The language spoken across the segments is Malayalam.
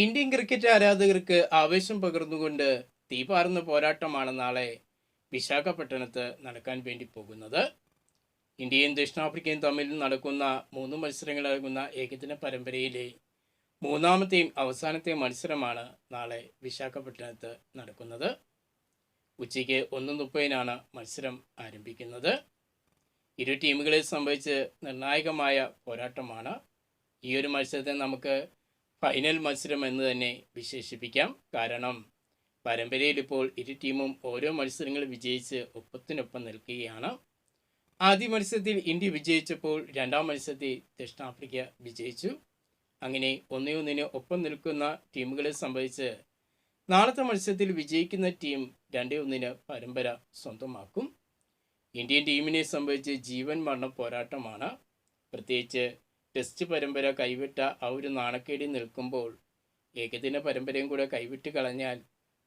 ഇന്ത്യൻ ക്രിക്കറ്റ് ആരാധകർക്ക് ആവേശം പകർന്നുകൊണ്ട് തീപാർന്ന പോരാട്ടമാണ് നാളെ വിശാഖപട്ടണത്ത് നടക്കാൻ വേണ്ടി പോകുന്നത്. ഇന്ത്യയും ദക്ഷിണാഫ്രിക്കയും തമ്മിൽ നടക്കുന്ന മൂന്ന് മത്സരങ്ങളടങ്ങുന്ന ഏകദിന പരമ്പരയിലെ മൂന്നാമത്തെയും അവസാനത്തെയും മത്സരമാണ് നാളെ വിശാഖപട്ടണത്ത് നടക്കുന്നത്. ഉച്ചയ്ക്ക് ഒന്ന് മുപ്പതിനാണ് മത്സരം ആരംഭിക്കുന്നത്. ഇരു ടീമുകളെ സംബന്ധിച്ച് നിർണായകമായ പോരാട്ടമാണ്. ഈ ഒരു മത്സരത്തെ നമുക്ക് ഫൈനൽ മത്സരം എന്ന് തന്നെ വിശേഷിപ്പിക്കാം. കാരണം പരമ്പരയിൽ ഇപ്പോൾ ഇരു ടീമും ഓരോ മത്സരങ്ങൾ വിജയിച്ച് ഒപ്പത്തിനൊപ്പം നിൽക്കുകയാണ്. ആദ്യ മത്സരത്തിൽ ഇന്ത്യ വിജയിച്ചപ്പോൾ രണ്ടാം മത്സരത്തിൽ ദക്ഷിണാഫ്രിക്ക വിജയിച്ചു. അങ്ങനെ ഒന്നേ ഒന്നിന് ഒപ്പം നിൽക്കുന്ന ടീമുകളെ സംബന്ധിച്ച് നാളത്തെ മത്സരത്തിൽ വിജയിക്കുന്ന ടീം രണ്ടേ ഒന്നിന് പരമ്പര സ്വന്തമാക്കും. ഇന്ത്യൻ ടീമിനെ സംബന്ധിച്ച് ജീവൻ മരണ പോരാട്ടമാണ്. പ്രത്യേകിച്ച് ടെസ്റ്റ് പരമ്പര കൈവിട്ട ആ ഒരു നാണക്കേടി നിൽക്കുമ്പോൾ ഏകദിന പരമ്പരയും കൂടെ കൈവിട്ട് കളഞ്ഞാൽ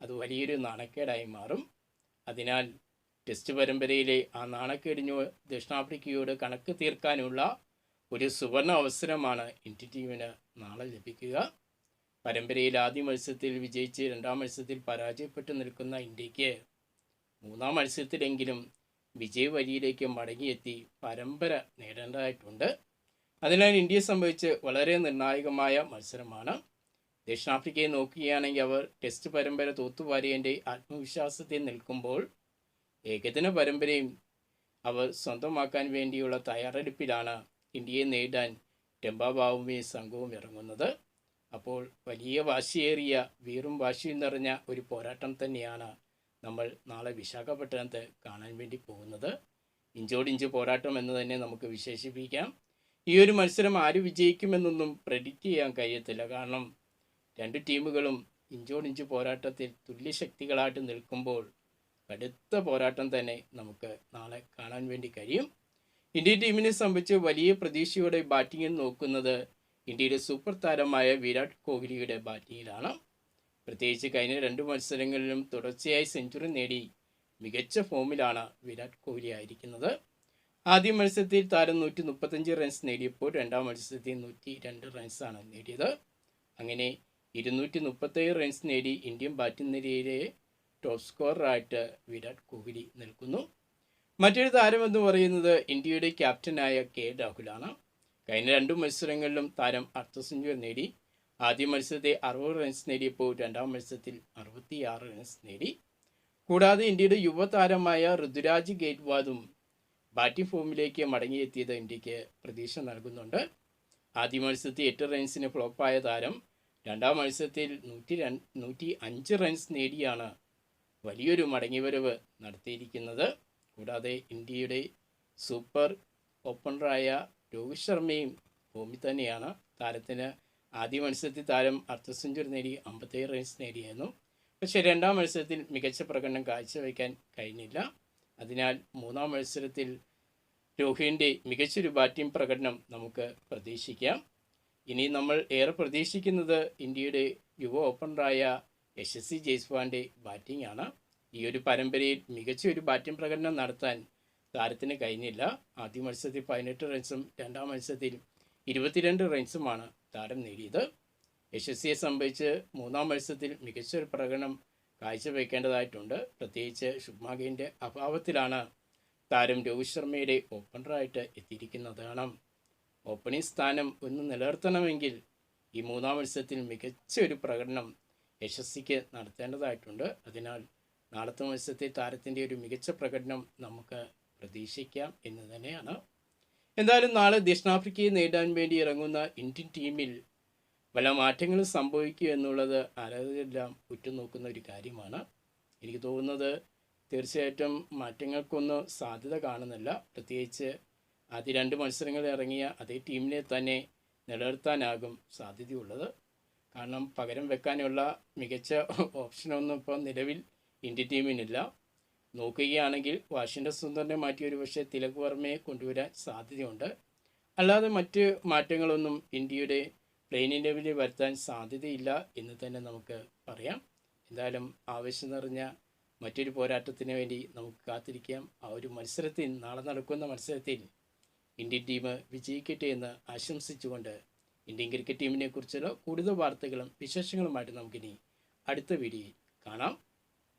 അത് വലിയൊരു നാണക്കേടായി മാറും. അതിനാൽ ടെസ്റ്റ് പരമ്പരയിലെ ആ നാണക്കേടിന് ദക്ഷിണാഫ്രിക്കയോട് കണക്ക് തീർക്കാനുള്ള ഒരു സുവർണ അവസരമാണ് ഇന്ത്യൻ ടീമിന് നാളെ ലഭിക്കുക. പരമ്പരയിൽ ആദ്യ മത്സരത്തിൽ വിജയിച്ച് രണ്ടാം മത്സരത്തിൽ പരാജയപ്പെട്ടു നിൽക്കുന്ന ഇന്ത്യയ്ക്ക് മൂന്നാം മത്സരത്തിലെങ്കിലും വിജയ വരിയിലേക്ക് മടങ്ങിയെത്തി പരമ്പര നേടേണ്ടതായിട്ടുണ്ട്. അതിനാൽ ഇന്ത്യയെ സംബന്ധിച്ച് വളരെ നിർണായകമായ മത്സരമാണ്. ദക്ഷിണാഫ്രിക്കയെ നോക്കുകയാണെങ്കിൽ അവർ ടെസ്റ്റ് പരമ്പര തോത്തുവാരിയന്റെ ആത്മവിശ്വാസത്തിൽ നിൽക്കുമ്പോൾ ഏകദിന പരമ്പരയും അവർ സ്വന്തമാക്കാൻ വേണ്ടിയുള്ള തയ്യാറെടുപ്പിലാണ് ഇന്ത്യയെ നേടാൻ ടെമ്പാബാവുമയും സംഘവും ഇറങ്ങുന്നത്. അപ്പോൾ വലിയ വാശിയേറിയ വീറും വാശിയും നിറഞ്ഞ ഒരു പോരാട്ടം തന്നെയാണ് നമ്മൾ നാളെ വിശാഖപട്ടണത്ത് കാണാൻ വേണ്ടി പോകുന്നത്. ഇഞ്ചോടിഞ്ച് പോരാട്ടം എന്ന് തന്നെ നമുക്ക് വിശേഷിപ്പിക്കാം. ഈ ഒരു മത്സരം ആര് വിജയിക്കുമെന്നൊന്നും പ്രെഡിക്റ്റ് ചെയ്യാൻ കഴിയത്തില്ല. കാരണം രണ്ട് ടീമുകളും ഇഞ്ചോടിഞ്ച് പോരാട്ടത്തിൽ തുല്യ തുല്യശക്തികളായിട്ട് നിൽക്കുമ്പോൾ കടുത്ത പോരാട്ടം തന്നെ നമുക്ക് നാളെ കാണാൻ വേണ്ടി കഴിയും. ഇന്ത്യൻ ടീമിനെ സംബന്ധിച്ച് വലിയ പ്രതീക്ഷയോടെ ബാറ്റിംഗിൽ നോക്കുന്നത് ഇന്ത്യയുടെ സൂപ്പർ താരമായ വിരാട് കോഹ്ലിയുടെ ബാറ്റിങ്ങിലാണ് പ്രത്യേകിച്ച് കഴിഞ്ഞ രണ്ട് മത്സരങ്ങളിലും തുടർച്ചയായി സെഞ്ചുറി നേടി മികച്ച ഫോമിലാണ് വിരാട് കോഹ്ലി ആയിരിക്കുന്നത്. ആദ്യ മത്സരത്തിൽ താരം നൂറ്റി മുപ്പത്തഞ്ച് റൺസ് നേടിയപ്പോൾ രണ്ടാം മത്സരത്തിൽ നൂറ്റി രണ്ട് റൺസാണ് നേടിയത്. അങ്ങനെ ഇരുന്നൂറ്റി മുപ്പത്തേഴ് റൺസ് നേടി ഇന്ത്യൻ ബാറ്റിംഗ് നിരയിലെ ടോപ്പ് സ്കോററായിട്ട് വിരാട് കോഹ്ലി നിൽക്കുന്നു. മറ്റൊരു താരം എന്ന് പറയുന്നത് ഇന്ത്യയുടെ ക്യാപ്റ്റനായ കെ രാഹുലാണ്. കഴിഞ്ഞ രണ്ട് മത്സരങ്ങളിലും താരം അർദ്ധ സെഞ്ചുറി നേടി. ആദ്യ മത്സരത്തെ അറുപത് റൺസ് നേടിയപ്പോൾ രണ്ടാം മത്സരത്തിൽ അറുപത്തിയാറ് റൺസ് നേടി. കൂടാതെ ഇന്ത്യയുടെ യുവതാരമായ ഋതുരാജ് ഗേറ്റ്വാദും ബാറ്റിംഗ് ഫോമിലേക്ക് മടങ്ങിയെത്തിയത് ഇന്ത്യയ്ക്ക് പ്രതീക്ഷ നൽകുന്നുണ്ട്. ആദ്യ മത്സരത്തിൽ എട്ട് റൺസിന് ഫ്ലോപ്പായ താരം രണ്ടാം മത്സരത്തിൽ നൂറ്റി രണ്ട് നൂറ്റി അഞ്ച് റൺസ് നേടിയാണ് വലിയൊരു മടങ്ങിവരവ് നടത്തിയിരിക്കുന്നത്. കൂടാതെ ഇന്ത്യയുടെ സൂപ്പർ ഓപ്പണറായ രോഹിത് ശർമ്മയും ഭൂമി തന്നെയാണ്. താരത്തിന് ആദ്യ മത്സരത്തിൽ താരം അർദ്ധ സെഞ്ചുറി നേടി അമ്പത്തേഴ് റൺസ് നേടിയായിരുന്നു പക്ഷേ രണ്ടാം മത്സരത്തിൽ മികച്ച പ്രകടനം കാഴ്ചവെക്കാൻ കഴിഞ്ഞില്ല. അതിനാൽ മൂന്നാം മത്സരത്തിൽ രോഹിന്റെ മികച്ചൊരു ബാറ്റിംഗ് പ്രകടനം നമുക്ക് പ്രതീക്ഷിക്കാം. ഇനി നമ്മൾ ഏറെ പ്രതീക്ഷിക്കുന്നത് ഇന്ത്യയുടെ യുവ ഓപ്പണറായ യശസ്വി ജയ്സ്വാന്റെ ബാറ്റിംഗ് ആണ്. ഈ ഒരു പരമ്പരയിൽ മികച്ച ഒരു ബാറ്റിംഗ് പ്രകടനം നടത്താൻ താരത്തിന് കഴിഞ്ഞില്ല. ആദ്യ മത്സരത്തിൽ പതിനെട്ട് റൺസും രണ്ടാം മത്സരത്തിൽ ഇരുപത്തിരണ്ട് റൺസുമാണ് താരം നേടിയത്. യശസ്വിയെ സംബന്ധിച്ച് മൂന്നാം മത്സരത്തിൽ മികച്ചൊരു പ്രകടനം കാഴ്ചവെക്കേണ്ടതായിട്ടുണ്ട് പ്രത്യേകിച്ച് ശുഭ്മാഗിന്റെ അഭാവത്തിലാണ് താരം രോഹിത് ശർമ്മയുടെ ഓപ്പണറായിട്ട് എത്തിയിരിക്കുന്നത്. ഓപ്പണിംഗ് സ്ഥാനം ഒന്ന് നിലനിർത്തണമെങ്കിൽ ഈ മൂന്നാം മത്സരത്തിൽ മികച്ച ഒരു പ്രകടനം യശസ്വിക്ക് നടത്തേണ്ടതായിട്ടുണ്ട്. അതിനാൽ നാളത്തെ മത്സരത്തെ താരത്തിന്റെ ഒരു മികച്ച പ്രകടനം നമുക്ക് പ്രതീക്ഷിക്കാം എന്ന് തന്നെയാണ്. എന്തായാലും നാളെ ദക്ഷിണാഫ്രിക്കയെ നേടാൻ വേണ്ടി ഇറങ്ങുന്ന ഇന്ത്യൻ ടീമിൽ പല മാറ്റങ്ങളും സംഭവിക്കുക എന്നുള്ളത് ആരാധകരെല്ലാം ഉറ്റുനോക്കുന്ന ഒരു കാര്യമാണ്. എനിക്ക് തോന്നുന്നത് തീർച്ചയായിട്ടും മാറ്റങ്ങൾക്കൊന്നും സാധ്യത കാണുന്നില്ല. പ്രത്യേകിച്ച് ആദ്യ രണ്ട് മത്സരങ്ങളിൽ ഇറങ്ങിയ അതേ ടീമിനെ തന്നെ നിലനിർത്താനാകും സാധ്യതയുള്ളത്. കാരണം പകരം വെക്കാനുള്ള മികച്ച ഓപ്ഷനൊന്നും ഇപ്പോൾ നിലവിൽ ഇന്ത്യ ടീമിനില്ല. നോക്കുകയാണെങ്കിൽ വാഷിംഗ്ടൺ സുന്ദറിനെ മാറ്റി ഒരു പക്ഷേ തിലക് വർമ്മയെ കൊണ്ടുവരാൻ സാധ്യതയുണ്ട്. അല്ലാതെ മറ്റ് മാറ്റങ്ങളൊന്നും ഇന്ത്യയുടെ പ്ലെയിനിങ് ഇന്റർവ്യൂ വരുത്താൻ സാധ്യതയില്ല എന്ന് തന്നെ നമുക്ക് പറയാം. എന്തായാലും ആവേശം നിറഞ്ഞ മറ്റൊരു പോരാട്ടത്തിന് വേണ്ടി നമുക്ക് കാത്തിരിക്കാം. ആ ഒരു മത്സരത്തിൽ നാളെ നടക്കുന്ന മത്സരത്തിൽ ഇന്ത്യൻ ടീം വിജയിക്കട്ടെ എന്ന് ആശംസിച്ചുകൊണ്ട് ഇന്ത്യൻ ക്രിക്കറ്റ് ടീമിനെ കുറിച്ചുള്ള കൂടുതൽ വാർത്തകളും വിശേഷങ്ങളുമായിട്ട് നമുക്കിനി അടുത്ത വീഡിയോയിൽ കാണാം.